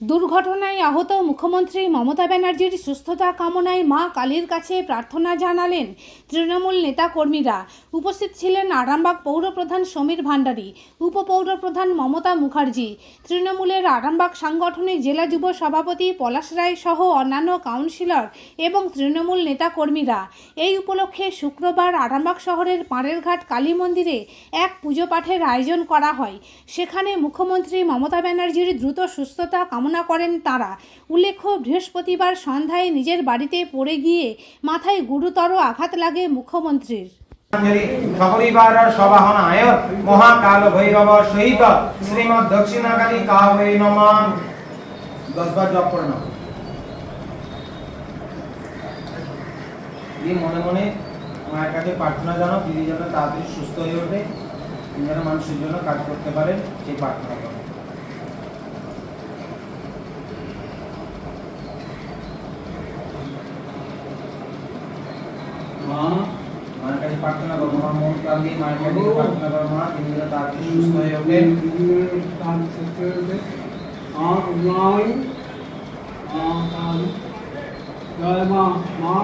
দুর্ঘটনায় আহত মুখ্যমন্ত্রী মমতা ব্যানার্জির সুস্থতা কামনায় মা কালীর কাছে প্রার্থনা জানালেন তৃণমূল নেতাকর্মীরা। উপস্থিত ছিলেন আরামবাগ পৌরপ্রধান সমীর ভান্ডারী উপপৌরপ্রধান মমতা মুখার্জি, তৃণমূলের আরামবাগ সাংগঠনিক জেলা যুব সভাপতি পলাশ রায় সহ অন্যান্য কাউন্সিলর এবং তৃণমূল নেতাকর্মীরা। এই উপলক্ষে শুক্রবার আরামবাগ শহরের পাড়েরঘাট কালী মন্দিরে এক পুজো পাঠের আয়োজন করা হয়। সেখানে মুখ্যমন্ত্রী মমতা ব্যানার্জির দ্রুত সুস্থতা কামনা করেন তারা। উল্লেখ্য, বৃহস্পতিবার সন্ধ্যায় নিজের বাড়িতে পড়ে গিয়ে মাথায় গুরুতর আঘাত লাগে মুখ্যমন্ত্রীর। মনে মনে মায়ের কাছে প্রার্থনা জানাও, দিদি যেন তাড়াতাড়ি সুস্থ হয়ে ওঠে। যেন মানুষের জন্য কাজ করতে পারেন, সেই প্রার্থনা করো। মা, মায়ের কাছে প্রার্থনা মা, মন প্রাণ দিয়ে মায়ের কাছে প্রার্থনা মা তিনি যেন তাড়াতাড়ি সুস্থ হয়ে ওঠেন নয় মা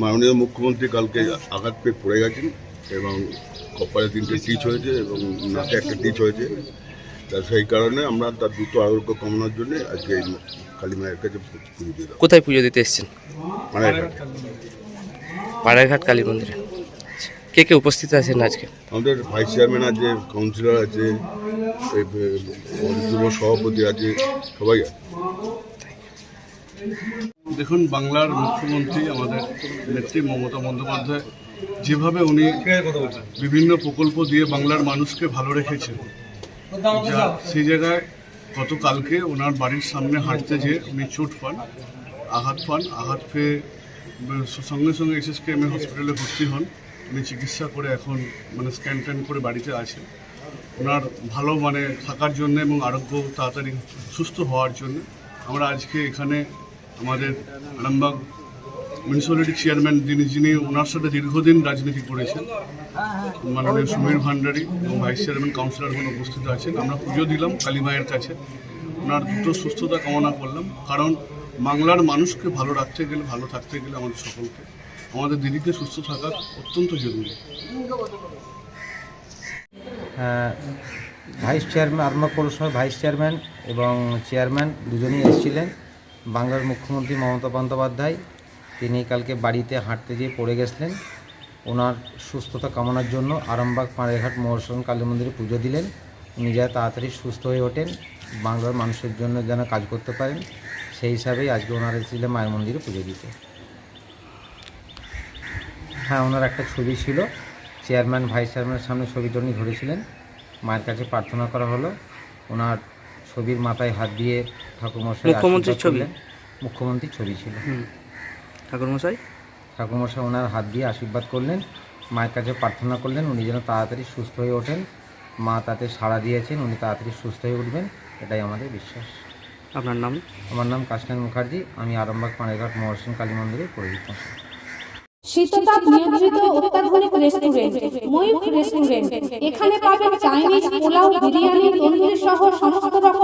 মাননীয় মুখ্যমন্ত্রী কালকে আঘাত পেয়ে পড়ে গেছেন এবং কপালে তিনটে টিচ হয়েছে এবং নাকে একটা টিচ হয়েছে। তা সেই কারণে আমরা তার দ্রুত আরোগ্য কামনার জন্য আজকে এই কালী মায়ের কাছে পুজো দিলাম কোথায় পুজো দিতে এসেছেন? মানে পাড়াঘাট কালী মন্দিরে। আচ্ছা। কে কে উপস্থিত আছেন আজকে? আমাদের ভাইস চেয়ারম্যান আছে কাউন্সিলর আছে যুব সভাপতি আছে সবাই আছে। দেখুন বাংলার মুখ্যমন্ত্রী আমাদের নেত্রী মমতা বন্দ্যোপাধ্যায় যেভাবে উনি বিভিন্ন প্রকল্প দিয়ে বাংলার মানুষকে ভালো রেখেছেন যা সেই জায়গায় গতকালকে ওনার বাড়ির সামনে হাঁটতে যেয়ে উনি চোট পান আঘাত পান। আঘাত পেয়ে সঙ্গে সঙ্গে এসএসকে এম হসপিটালে ভর্তি হন। উনি চিকিৎসা করে এখন মানে স্ক্যান ট্যান করে বাড়িতে আছেন। ওনার ভালো মানে থাকার জন্য এবং আরোগ্য তাড়াতাড়ি সুস্থ হওয়ার জন্য আমরা আজকে এখানে আমাদের আরামবাগ মিউনিসিপ্যালিটি চেয়ারম্যান যিনি যিনি ওনার সাথে দীর্ঘদিন রাজনীতি করেছেন, মাননীয় সমীর ভান্ডারী এবং ভাইস চেয়ারম্যান কাউন্সিলরগণ উপস্থিত আছেন। আমরা পুজো দিলাম কালী মায়ের কাছে। ওনার দ্রুত সুস্থতা কামনা করলাম, কারণ বাংলার মানুষকে ভালো রাখতে গেলে, ভালো থাকতে গেলে আমাদের সকলকে, আমাদের দিদিকে সুস্থ থাকা অত্যন্ত জরুরি। ভাইস চেয়ারম্যান আরমা পৌরসভার ভাইস চেয়ারম্যান এবং চেয়ারম্যান দুজনেই এসেছিলেন। বাংলার মুখ্যমন্ত্রী মমতা বন্দ্যোপাধ্যায় তিনি কালকে বাড়িতে হাঁটতে গিয়ে পড়ে গেছিলেন। ওনার সুস্থতা কামনার জন্য আরামবাগ পাড়েঘাট মহর্ষণ কালী মন্দিরে পুজো দিলেন। উনি যা তাড়াতাড়ি সুস্থ হয়ে ওঠেন বাংলার মানুষের জন্য যেন কাজ করতে পারেন সেই হিসাবেই আজকে ওনারা এসেছিলেন মায়ের মন্দিরে পুজো দিতে। হ্যাঁ ওনার একটা ছবি ছিল। চেয়ারম্যান ভাইস চেয়ারম্যানের সামনে ছবিটা উনি ধরেছিলেন। মায়ের কাছে প্রার্থনা করা হলো। ওনার ছবির মাথায় হাত দিয়ে ঠাকুরমশাই মুখ্যমন্ত্রীর ছবি? মুখ্যমন্ত্রীর ছবি ছিল। ঠাকুরমশাই? ঠাকুরমশাই ওনার হাত দিয়ে আশীর্বাদ করলেন মায়ের কাছে প্রার্থনা করলেন উনি যেন তাড়াতাড়ি সুস্থ হয়ে ওঠেন। মা তাতে সাড়া দিয়েছেন উনি তাড়াতাড়ি সুস্থ হয়ে উঠবেন এটাই আমাদের বিশ্বাস। আপনার নাম? আমার নাম কাশনাথ মুখার্জি আমি আরামবাগ পাড়েঘাট মহর্ষণ কালী মন্দিরে পরিচিত শীততাপ নিয়ন্ত্রিত অত্যাধুনিক রেস্টুরেন্ট ময়ূখ রেস্টুরেন্ট। এখানে পাবেন চাইনিজ পোলাও বিরিয়ানি তন্দুরি সহ সমস্ত রকম